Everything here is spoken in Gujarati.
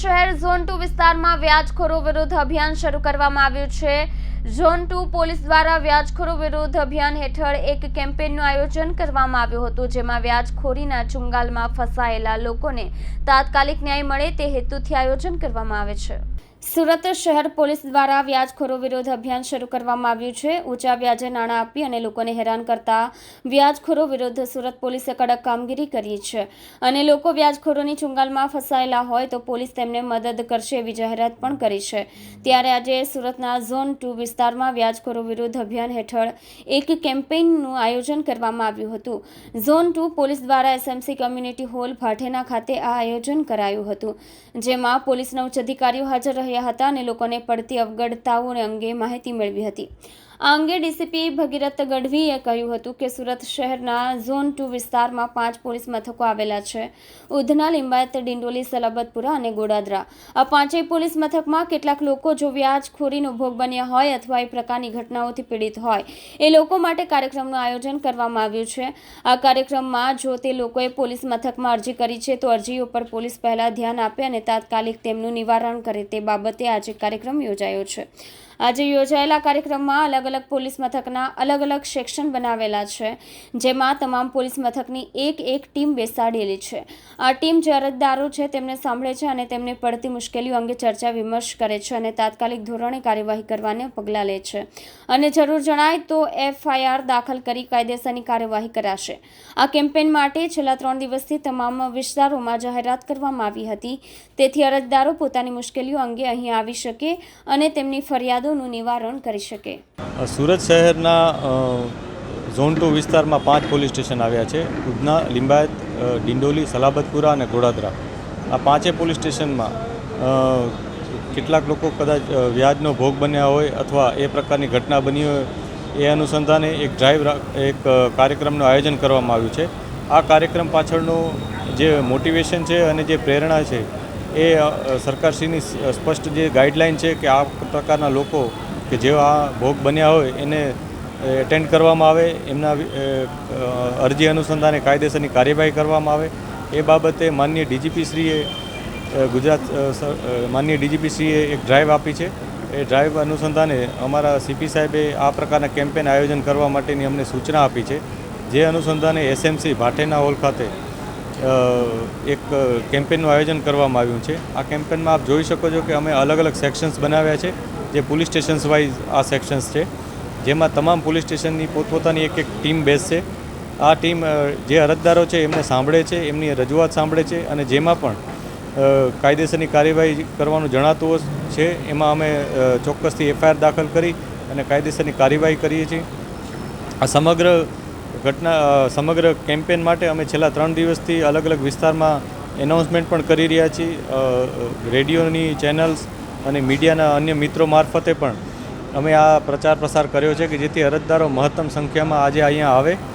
શહેર ઝોન ટુ વિસ્તારમાં વ્યાજખોરો વિરુદ્ધ અભિયાન શરૂ કરવામાં આવ્યું છે. ઝોન ટુ પોલીસ દ્વારા વ્યાજખોરો વિરુદ્ધ અભિયાન હેઠળ એક કેમ્પેનનું આયોજન કરવામાં આવ્યું હતું, જેમાં વ્યાજખોરીના ચુંગાલમાં ફસાયેલા લોકોને તાત્કાલિક ન્યાય મળે તે હેતુથી આયોજન કરવામાં આવે છે. સુરત શહેર પોલીસ દ્વારા વ્યાજખોરો વિરોધ અભિયાન શરૂ કરવામાં આવ્યું છે. ઊંચા વ્યાજે નાણાં આપી અને લોકોને હેરાન કરતા વ્યાજખોરો વિરુદ્ધ સુરત પોલીસે કડક કામગીરી કરી છે. અને લોકો વ્યાજખોરોની ચુંગાલમાં ફસાયેલા હોય તો પોલીસ તેમને મદદ કરશે એવી જાહેરાત પણ કરી છે. ત્યારે આજે સુરતના ઝોન ટુ વિસ્તારમાં વ્યાજખોરો વિરુદ્ધ અભિયાન હેઠળ એક કેમ્પેઇનનું આયોજન કરવામાં આવ્યું હતું. ઝોન ટુ પોલીસ દ્વારા એસએમસી કમ્યુનિટી હોલ ભાઠેના ખાતે આ આયોજન કરાયું હતું, જેમાં પોલીસના ઉચ્ચ અધિકારીઓ હાજર રહ્યા હતા અને લોકોને પડતી અવગડતાઓ અંગે માહિતી મેળવી હતી. આ અંગે ડીસીપી ભગીરથ ગઢવીએ કહ્યું હતું કે સુરત શહેરના ઝોન ટુ વિસ્તારમાં પાંચ પોલીસ મથકો આવેલા છે. ઉધના, લિંબાયત, ડિંડોલી, સલાબતપુરા અને ગોડાદરા. આ પાંચેય પોલીસ મથકમાં કેટલાક લોકો જો વ્યાજખોરીનો ભોગ બન્યા હોય અથવા એ પ્રકારની ઘટનાઓથી પીડિત હોય, એ લોકો માટે કાર્યક્રમનું આયોજન કરવામાં આવ્યું છે. આ કાર્યક્રમમાં જો તે લોકોએ પોલીસ મથકમાં અરજી કરી છે, તો અરજી ઉપર પોલીસ પહેલાં ધ્યાન આપે અને તાત્કાલિક તેમનું નિવારણ કરે તે બાબતે આજે કાર્યક્રમ યોજાયો છે. આજે યોજાયેલા કાર્યક્રમમાં અલગ અલગ પોલીસ મથકના અલગ અલગ સેક્શન બનાવેલા છે, જેમાં તમામ પોલીસ મથકની એક એક ટીમ બેસાડેલી છે. આ ટીમ જે અરજદારો છે, તેમને સાંભળે છે અને તેમને પડતી મુશ્કેલીઓ અંગે ચર્ચા વિમર્શ કરે છે અને તાત્કાલિક ધોરણે કાર્યવાહી કરવાને પગલાં લે છે. અને જરૂર જણાય તો એફઆઈઆર દાખલ કરી કાયદેસરની કાર્યવાહી કરાશે. આ કેમ્પેઇન માટે છેલ્લા ત્રણ દિવસથી તમામ વિસ્તારોમાં જાહેરાત કરવામાં આવી હતી. તેથી અરજદારો પોતાની મુશ્કેલીઓ અંગે અહીં આવી શકે અને તેમની ફરિયાદોનું નિવારણ કરી શકે. સુરત શહેરના ઝોન ટુ વિસ્તારમાં પાંચ પોલીસ સ્ટેશન આવ્યા છે. ઉધના, લિંબાયત ડિંડોલી, સલાબતપુરા અને ઘોડાદરા આ પાંચે પોલીસ સ્ટેશનમાં કેટલાક લોકો કદાચ વ્યાજનો ભોગ બન્યા હોય અથવા એ પ્રકારની ઘટના બની હોય, એ અનુસંધાને એક ડ્રાઈવ એક કાર્યક્રમનું આયોજન કરવામાં આવ્યું છે. આ કાર્યક્રમ પાછળનું જે મોટિવેશન છે અને જે પ્રેરણા છે એ સરકારશ્રીની સ્પષ્ટ જે ગાઈડલાઇન છે કે આ પ્રકારના લોકો કે જેવા ભોગ બન્યા હોય એને એટેન્ડ કરવામાં આવે, એમના અરજી અનુસંધાને કાયદેસરની કાર્યવાહી કરવામાં આવે. એ બાબતે માનનીય ડીજીપીશ્રીએ ગુજરાત માનનીય ડીજીપીશ્રીએ એક ડ્રાઈવ આપી છે. એ ડ્રાઈવ અનુસંધાને અમારા સીપી સાહેબે આ પ્રકારના કેમ્પેન આયોજન કરવા માટેની અમને સૂચના આપી છે. જે અનુસંધાને એસએમસી ભાટેના હોલ ખાતે એક કેમ્પેનનું આયોજન કરવામાં આવ્યું છે. આ કેમ્પેનમાં આપ જોઈ શકો છો કે અમે અલગ અલગ સેક્શન્સ બનાવ્યા છે, જે પોલીસ સ્ટેશન્સ વાઇઝ આ સેક્શન્સ છે. જેમાં તમામ પોલીસ સ્ટેશનની પોતપોતાની એક એક ટીમ બેસશે. આ ટીમ જે અરજદારો છે, એમને સાંભળે છે, એમની રજૂઆત સાંભળે છે અને જેમાં પણ કાયદેસરની કાર્યવાહી કરવાનું જણાતું છે, એમાં અમે ચોક્કસથી એફઆઈઆર દાખલ કરી અને કાયદેસરની કાર્યવાહી કરીએ છીએ. આ સમગ્ર ઘટના સમગ્ર કેમ્પેન માટે અમે છેલ્લા ત્રણ દિવસથી અલગ અલગ વિસ્તારમાં એનાઉન્સમેન્ટ પણ કરી રહ્યા છીએ. રેડિયોની ચેનલ્સ અને મીડિયાના અન્ય મિત્રો મારફતે પણ અમે આ પ્રચાર પ્રસાર કર્યો છે કે જેથી અરજદારો મહત્તમ સંખ્યામાં આજે અહીંયા આવે.